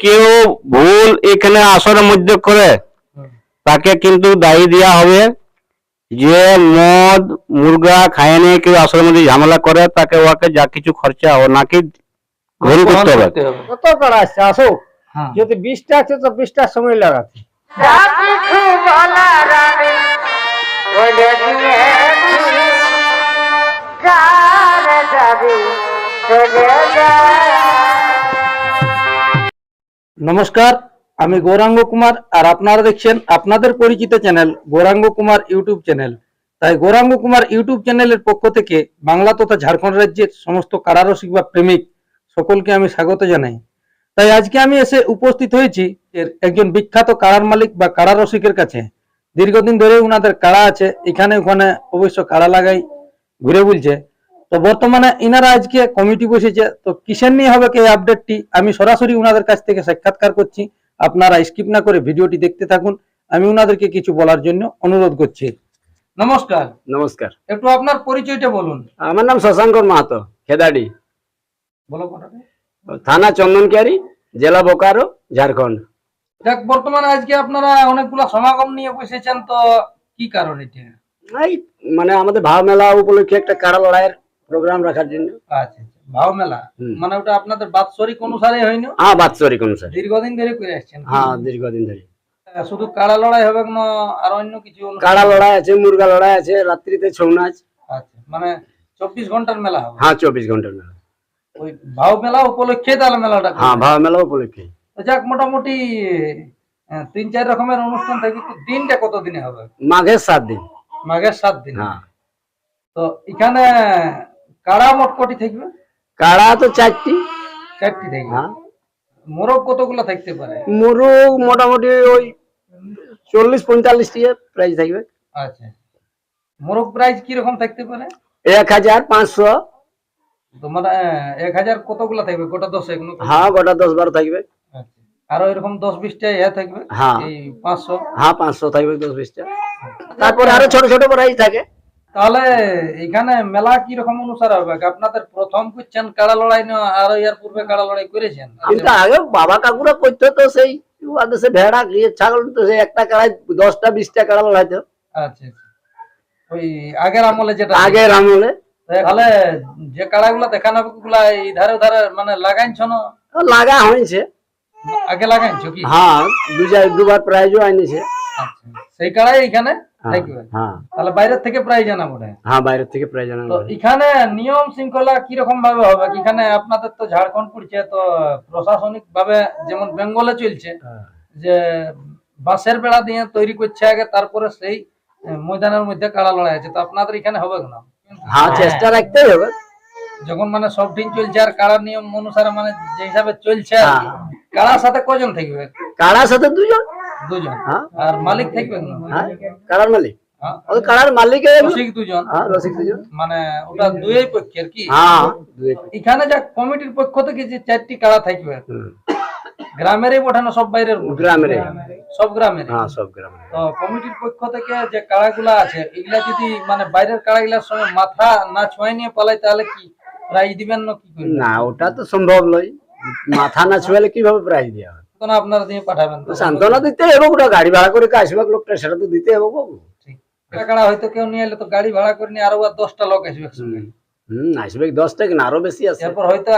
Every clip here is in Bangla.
কেউ ভুল এখানে আসরের মধ্যে করে তাকে কিন্তু দায়ী দেওয়া হবে। যে মদ মুরগা খায় নিয়ে কেউ আসরের মধ্যে ঝামেলা করে তাকে ওকে যা কিছু খরচা ও নাকি গ্রহণ করতে হবে। কত করা আসছে আসো। হ্যাঁ। যদি বিশটা আছে তো বিশটা সময় লাগাচ্ছে নমস্কার, আমি গৌরাঙ্গ কুমার আর আপনারা দেখছেন আপনাদের পরিচিত channel Gauranga Kumar YouTube channel. তাই গৌরাঙ্গ কুমার ইউটিউব চ্যানেলের পক্ষ থেকে বাংলা তথা ঝাড়খণ্ড রাজ্যের সমস্ত কারারসিক বা প্রেমিক সকলকে আমি স্বাগত জানাই। তাই আজকে আমি এসে উপস্থিত হয়েছি এর একজন বিখ্যাত কারার মালিক বা কারারসিকের কাছে। দীর্ঘদিন ধরে ওনাদের কাড়া আছে, এখানে ওখানে অবশ্য কাড়া লাগাই ঘুরে বলছে। তো বর্তমানে ইনারা আজকে কমিটি বসেছে তো কিসের নিয়ে হবে কি এই আপডেটটি আমি সরাসরি উনাদের কাছ থেকে সাক্ষাৎকার করছি। আপনারা স্কিপ না করে ভিডিওটি দেখতে থাকুন। আমি উনাদেরকে কিছু বলার জন্য অনুরোধ করছি। নমস্কার। নমস্কার। একটু আপনার পরিচয়টা বলুন। আমার নাম শশাঙ্কর মাহাতো খেদাড়ি বলো থানা চন্দনকিয়ারি জেলা বোকারো ঝাড়খণ্ড। দেখ বর্তমানে আজকে আপনারা অনেকগুলো সমাগম নিয়ে বসেছেন তো কি কারণ এটা? মানে আমাদের ভাব মেলা উপলক্ষে একটা কাড়া লড়াইয়ের প্রোগ্রাম রাখার জন্য। আচ্ছা আচ্ছা ভাও মেলা। মানে ওটা আপনাদের বাৎসরিক অনুসারে হয়নি? হ্যাঁ বাৎসরিক অনুসারে। দীর্ঘদিন ধরে করে আসছেন? হ্যাঁ দীর্ঘদিন ধরে। শুধু কাড়া লড়াই হবে না আর অন্য কিছু কাড়া লড়াই আছে মুরগা লড়াই আছে রাত্রিতে ছৌ নাচ। আচ্ছা মানে চব্বিশ ঘণ্টার মেলা হবে? হ্যাঁ চব্বিশ ঘণ্টার মেলা। ওই ভাও মেলা উপলক্ষে তাহলে মেলাটা। হ্যাঁ মেলা উপলক্ষে। যাক মোটামুটি তিন চার রকমের অনুষ্ঠান থাকবে। দিনটা কত দিনে হবে? মাঘের সাত দিন। মাঘের সাত দিন? হ্যাঁ। তো এখানে কাড়া মোট কটি থাকবে? কাড়া তো চারটি। চারটি থাকবে। হ্যাঁ। মোরগ কতগুলো থাকতে পারে? মুরগ মোটামুটি ওই চল্লিশ পঁয়তাল্লিশটি প্রাইস থাকবে। আচ্ছা। মোরগ প্রাইস কি রকম থাকতে পারে? এক হাজার পাঁচশো। তো মানে এক হাজার কতগুলো থাকবে? গোটা দশ এক হ্যাঁ গোটা দশ বারো থাকবে। আচ্ছা। আরও এরকম দশ বিশটা ইয়ে থাকবে? হ্যাঁ। পাঁচশো? হ্যাঁ পাঁচশো থাকবে দশ বিশটা। তারপরে আরও ছোট ছোট প্রাইস থাকে। তাহলে এখানে মেলা কি রকম অনুসার হবে? আপনাদের প্রথম করছেন কাড়া লড়াই না আর ইয়ার পূর্বে কাড়া লড়াই করেছেন? কিন্তু আগে বাবা কাকুরা করতো তো সেই আগে সে ভেড়া ইয়ে ছাগল তো সেই একটা কাড়াই দশটা বিশটা কাড়া লড়াইতো। আচ্ছা আচ্ছা। ওই আগের আমলে যেটা আগের আমলে। তাহলে যে কাড়াগুলো দেখানো ওগুলা এই ধারে ধারে মানে লাগাইছ না? লাগা হয়েছে। আগে লাগাইছো কি? হ্যাঁ দুবার প্রাইজও আনিছে আচ্ছা সেই কাড়াই এখানে তাহলে বাইরের থেকে প্রায় জানা হ্যাঁ। বাইরের থেকে প্রাইজ আনা এখানে নিয়ম শৃঙ্খলা কীরকম ভাবে হবে এখানে আপনাদের তো ঝাড়খণ্ড পড়ছে তো প্রশাসনিক ভাবে যেমন বেঙ্গলে চলছে হ্যাঁ। যে বাঁশের বেড়া দিয়ে তৈরি করছে আগে তারপরে সেই ময়দানের মধ্যে কাড়া লড়াই আছে। তো আপনাদের এখানে হবে না হ্যাঁ চেষ্টা রাখতেই হবে। যখন মানে সব দিন চলছে আর কাড়ার নিয়ম অনুসারে মানে যে হিসাবে চলছে। হ্যাঁ। কাড়ার সাথে কজন থাকবে? কাড়ার সাথে দুজন। দুজন হ্যাঁ? আর মালিক না। হ্যাঁ? মালিক? হ্যাঁ, ওই কাড়ার মালিকের রসিক দুজন হ্যাঁ রসিক দুজন মানে ওটা দুই পক্ষের কি? হ্যাঁ এখানে যা কমিটির পক্ষ থেকে যে চারটি কাড়া থাকবে। গ্রামেরই পাঠানো সব বাইরের গ্রামের সব গ্রামের হ্যাঁ সব গ্রামে তো কমিটির পক্ষ থেকে যে কাড়াগুলা আছে এগুলা যদি মানে বাইরের কাড়াগুলার সঙ্গে মাথা না ছোঁয় নিয়ে পালাই তাহলে কি প্রাইজ দিবেন না কি না ওটা তো সম্ভব নয়। মাথা না ছুয়ালে কীভাবে প্রাইজ দেওয়া হবে? তখন আপনারা দিয়ে পাঠাবেন সান্ত্বনা দিতে হবে ওটা গাড়ি ভাড়া করে আসবে লোকটা সেটা তো দিতে হবে বাবু। হয়তো কেউ নিয়ে এলে তো গাড়ি ভাড়া করে নিয়ে আরও দশটা লোক আসবে একসঙ্গে। হম আসবে দশটা কিনা? আরও বেশি আছে। এরপর হয়তো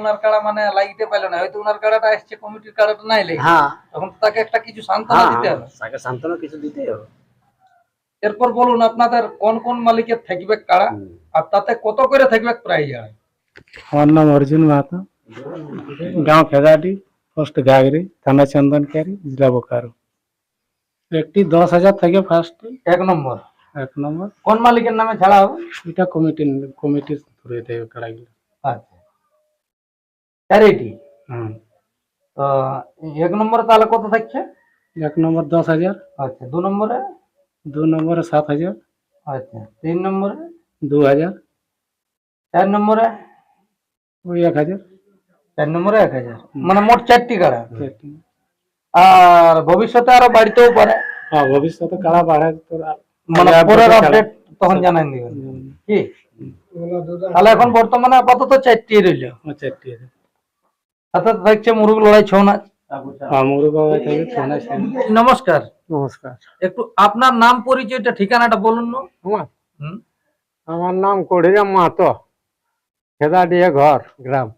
উনার কাড়া মানে লাগিতে পাইলো না হয়তো উনার কাড়াটা আসছে কমিটির কাড়াটা নাই লেগে। হ্যাঁ। তখন তাকে একটা কিছু সান্ত্বনা হ্যাঁ দিতে হবে। তাকে সান্ত্বনা কিছু দিতে হবে। এরপর বলুন আপনাদের কোন কোন মালিকের থাকবে কাড়া আর তাতে কত করে থাকবে প্রাইজ? আমার নাম অর্জুন মাহাতো। গাঁও খেদাডি পোস্ট গাগরি থানা চন্দনকারি জেলা বোকারো। একটি দশ হাজার থেকে ফার্স্টে এক নম্বর। এক নম্বর। কোন মালিকের নামে ছাড়া হবে? এটা কমিটি কমিটির ধরে দেবে কাড়াগুলো আচ্ছা। চ্যারিটি হুম। তো এক নম্বরে তাহলে কত থাকছে? এক নম্বর দশ হাজার। আচ্ছা দু নম্বরে? দু নম্বরে সাত হাজার। আচ্ছা তিন নম্বরে? দু হাজার। চার নম্বরে? ওই এক হাজার। চার নম্বরে এক হাজার। মানে মোট চারটি কাড়া। আর ভবিষ্যতে আরও বাড়তেও পারে। হ্যাঁ ভবিষ্যতে কাড়া বাড়ে মানে পরের আপডেট তখন জানাই দিবেন। কি? তাহলে এখন বর্তমানে আপাতত চারটি রইল। ও চারটি সাথে থাকছে মুরুগ লড়াই ছৌ নাচ। চন্দন নমস্কার। নমস্কার। একটু আপনার নাম পরিচয়টা ঠিকানাটা বলুন না। আমার? হুম, আমার নাম কড়িরাম মাহাতো। খেদাডিয়া ঘর গ্রাম।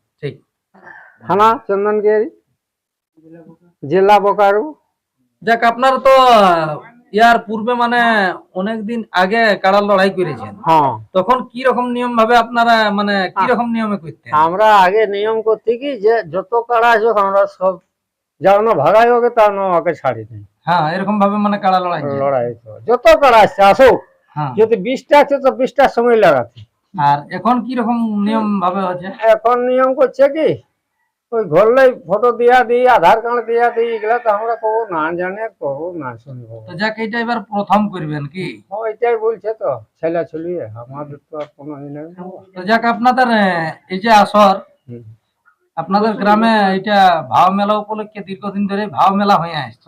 থানা চন্দনগিরি জেলা বোকারু। যাক আপনারা তো ইয়ার পূর্বে মানে অনেকদিন আগে কাড়া লড়াই করেছেন। হ্যাঁ। তখন কি রকম নিয়ম ভাবে আপনারা মানে কি রকম নিয়মে করতেন? আমরা আগে নিয়ম করতে কি যে যত কাড়া আসুক আমরা সব যার না ভাগাই হোক না ওকে ছাড়ি দিই হ্যাঁ এরকম ভাবে মানে কাড়া লড়াই লড়াই তো। যত কাড়া আসছে আসুক। হ্যাঁ। যদি বিশটা আছে তো বিশটার সময় লাগাতে আর এখন কি রকম নিয়ম ভাবে হচ্ছে? এখন নিয়ম করছে কি ওই ঘরলেই ফটো দিয়া দিই আধার কার্ড দিয়া দিই এগুলা তো আমরা কবো না জানে কবো না শুনব। তো যাক এটা এবার প্রথম করবেন কি? ওইটাই বলছে তো ছেলে ছুলিয়ে আমাদের তো আর কোনো ই নেই। তো যাক আপনাদের এই যে আসর আপনাদের গ্রামে এটা ভাও মেলা উপলক্ষে দীর্ঘদিন ধরে ভাও মেলা হয়ে আসছে।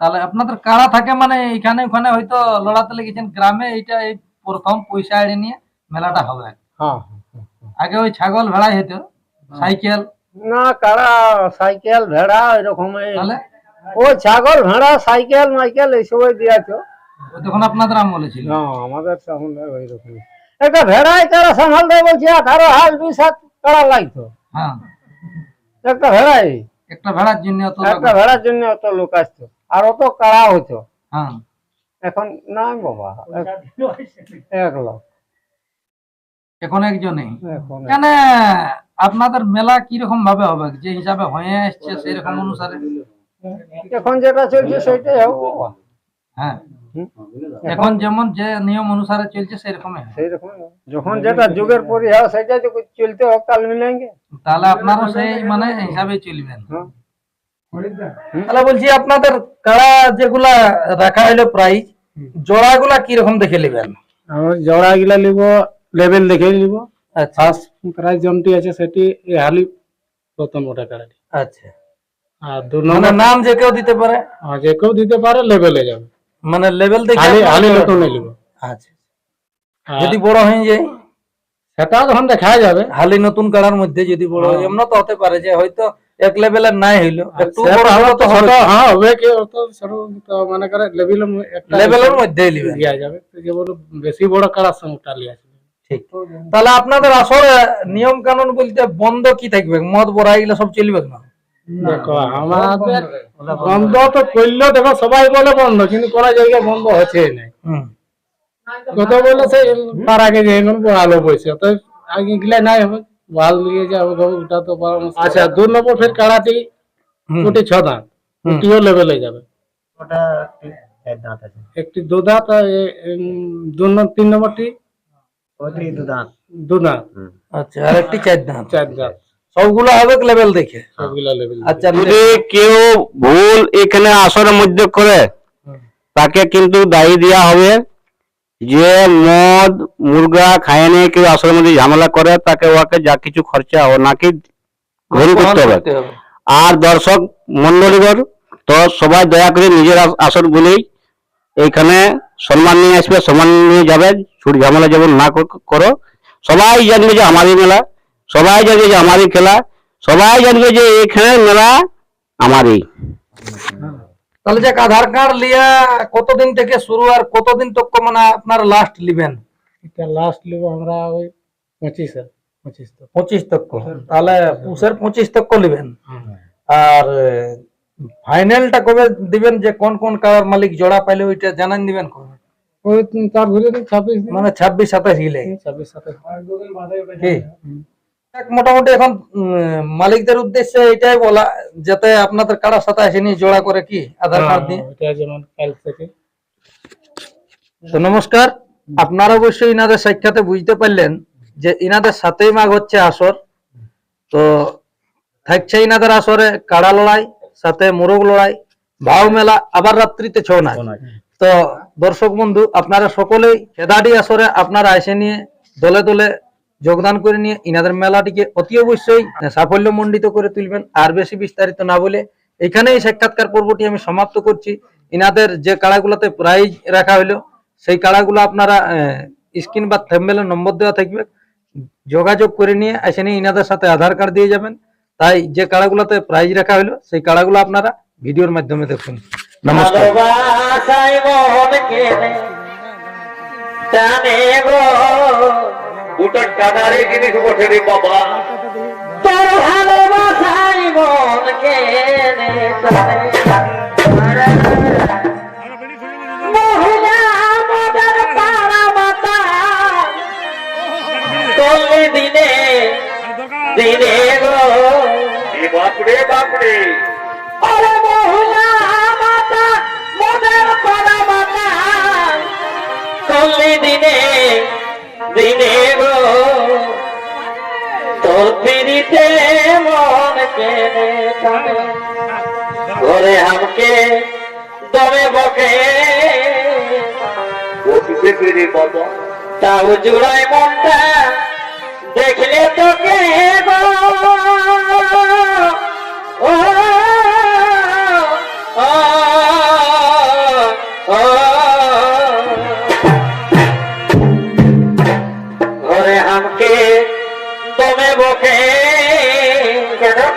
তাহলে আপনাদের কারা থাকে? মানে এখানে ওখানে হয়তো লড়াতে লেগেছেন গ্রামে এটা এই প্রথম পয়সা এড়ে নিয়ে মেলাটা হবে। হ্যাঁ হ্যাঁ, হ্যাঁ। আগে ওই ছাগল ভেড়াই হতো সাইকেল না কারা সাইকেল ভেড়া এরকম ওই ছাগল ভেড়া সাইকেল মাইকেল এইসবই দিয়েছ। তখন আপনাদের আমলে ছিল। না আমাদের সামনে ওই রকম। একটা ভেড়াই কারা সামাল দেয় বলছে আঠারো হাল বিশ হাত কারা লাগতো হ্যাঁ। একটা ভেড়াই। একটা ভেড়ার জন্য অত একটা ভেড়ার জন্য অত লোক আসতো। আর অত কাড়া হতো? হ্যাঁ। এখন না বাবা এক- লাখ। এখন একজনেই এখন কেন? আপনাদের মেলা কি রকম ভাবে হবে? যে হিসাবে হয়ে আসছে সেই রকম অনুসারে? এখন যেটা চলছে সেটাই হবে। হ্যাঁ। এখন যেমন যে নিয়ম অনুসারে চলছে সেরকমই হবে। সেই রকম যখন যেটা যুগের পরিহার সেটাই তো চলতে হোক কাল মিলেঙ্গে তাহলে আপনারও সেই মানে হিসাবে চলবেন। তাহলে বলছি আপনাদের কাড়া যেগুলা রাখা হলো প্রাইস জোড়াগুলা কি রকম দেখে নেবেন? আমার জোড়া গিলা নিব লেভেল দেখে নিব। আচ্ছা। ফার্স্ট প্রাইজ জনটি আছে সেটি হালি প্রথম ওটা কাড়াটি আচ্ছা। আর দু মানে নম্বর নাম যে কেউ দিতে পারে? আর যে কেউ দিতে পারে লেভেলে যাবে। মানে লেভেল দেখে হালি আপনারা হালি নিব আচ্ছা। যদি বড় হয়ে যায়? সেটা তখন দেখা যাবে। হালি নতুন কাড়ার মধ্যে যদি বড় হয় এমন তো হতে পারে যে হয়তো এক লেভেলের নাই হইল। একটু সে বড় হলো তো ছোট হবে। হ্যাঁ হবে কি অত ছোট তো মনে করে লেভেল একটা লেভেলের মধ্যে নিবেন দেওয়া যাবে। তো যে বলো বেশি বড় কাড়ার সঙ্গে টালি আসবে ঠিক। তাহলে আপনাদের আসলে নিয়ম কানুন বলতে বন্ধ কি থাকবে? মদ বড়া এগুলো সব চলবে না দেখো আমাদের বন্ধ তো করলেও দেখো সবাই বলে বন্ধ কিন্তু কোন জায়গায় বন্ধ হচ্ছে হুম। কত বলেছে তার আগে যে এখন বহালো পয়সা তো আগে গিলা নাই হবে বহাল নিয়ে যাবে ওটা তো আচ্ছা দু নম্বর ফের কাড়াটি। ওটি ছ দাঁত। ওটিও লেভেলে যাবে। একটি দু দাঁত আর এ- দু দু দাঁত আচ্ছা আর একটি চার ধান চার দাঁত। সবগুলো হবে লেভেল দেখে? সবগুলা লেভেল আচ্ছা যদি কেউ ভুল এখানে আসরের মধ্যে করে তাকে কিন্তু দায়ী দেওয়া হবে যে মদ মুরগা খায় নিয়ে কেউ আসরের মধ্যে ঝামেলা করে তাকে ওকে যা কিছু খরচা ও নাকি গ্রহণ করতে হবে। আর দর্শক মন্ডলীগণ তো সবাই দয়া করে নিজের আসর বলেই এইখানে সম্মান নিয়ে আসবে সম্মান নিয়ে যাবে ছুট ঝামেলা যেমন না কর- করো। সবাই জানবে যে আমারই মেলা সবাই জানবে যে আমারই খেলা সবাই জানবে যে এখানে মেলা আমারই। তাহলে যাক আধার কার্ড লিয়া কতদিন থেকে শুরু আর কতদিন তক মানে আপনার লাস্ট লিবেন? এটা লাস্ট লিব আমরা ওই পঁচিশ পঁচিশ তো পঁচিশ তক। তাহলে পুষের পঁচিশ তক লিবেন। আর ফাইনালটা কবে দিবেন? যে কোন কোন কার মালিক জোড়া পাইলে ওইটা জানান দিবেন কবে? ওই তার ঘুরে ছাব্বিশ মানে ছাব্বিশ সাতাশ গিলে। ছাব্বিশ সাতাশ। কি? মোটামুটি এখন মালিকদের উদ্দেশ্যে এটাই বলা যাতে আপনাদের কারা সাথে এসে নিয়ে জোড়া করে কি? আধার কার্ড দিয়ে। যেমন কাল থেকে। তো নমস্কার আপনারা অবশ্যই ইনাদের সাক্ষাতে বুঝতে পারলেন যে ইনাদের সাথেই মাঘ হচ্ছে আসর। তো থাকছে ইনাদের আসরে কাড়া লড়াই। সাথে মোরগ লড়াই ভাও মেলা আবার রাত্রিতে ছৌ নাচ। তো দর্শক বন্ধু আপনারা সকলেই খেদাডি আসরে আপনারা এসে নিয়ে দলে দলে যোগদান করে নিয়ে ইনাদের মেলাটিকে অতি অবশ্যই সাফল্য মণ্ডিত করে তুলবেন। আর বেশি বিস্তারিত না বলে এখানেই সাক্ষাৎকার পর্বটি আমি সমাপ্ত করছি। ইনাদের যে কাড়াগুলোতে প্রাইজ রাখা হলো সেই কাড়াগুলো আপনারা স্ক্রিন বা থেম্বেলের নম্বর দেওয়া থাকবে। যোগাযোগ করে নিয়ে এসে নিয়ে ইনাদের সাথে আধার কার্ড দিয়ে যাবেন। তাই যে কাড়াগুলোতে প্রাইজ রাখা হলো সেই কাড়াগুলো আপনারা ভিডিওর মাধ্যমে দেখুন। নমস্কার। বাবা। তোর মন কেনে দিনে দিনে গো। বাপরে বাপরে। মহিলা মাতা মদের পাড়া মাতা। দিনে দিনে গো তোর পিড়িতে মন কেনে টানে। ঘরে আমাকে দমে বকে। বসিতে রে বাবা তাও জুড়াই মনটা দেখলে তোকে গো।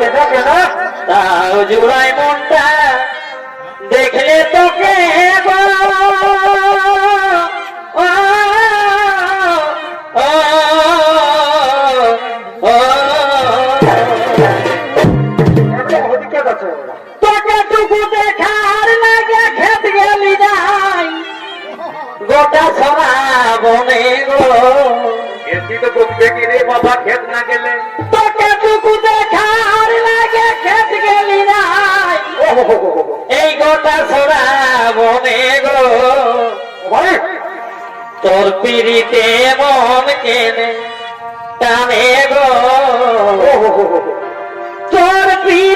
কেন কেন তাও জুড়াই মনটা দেখলে তোকে গোটা ছড়া বনে গো। এসি তো বসবে কি রে বাবা খেত না গেলে। খেত গেলি যাই এই গোটা সোনা বনে গো তোর পিড়িতে মন কেনে টানে গো। তোর পিড়িতে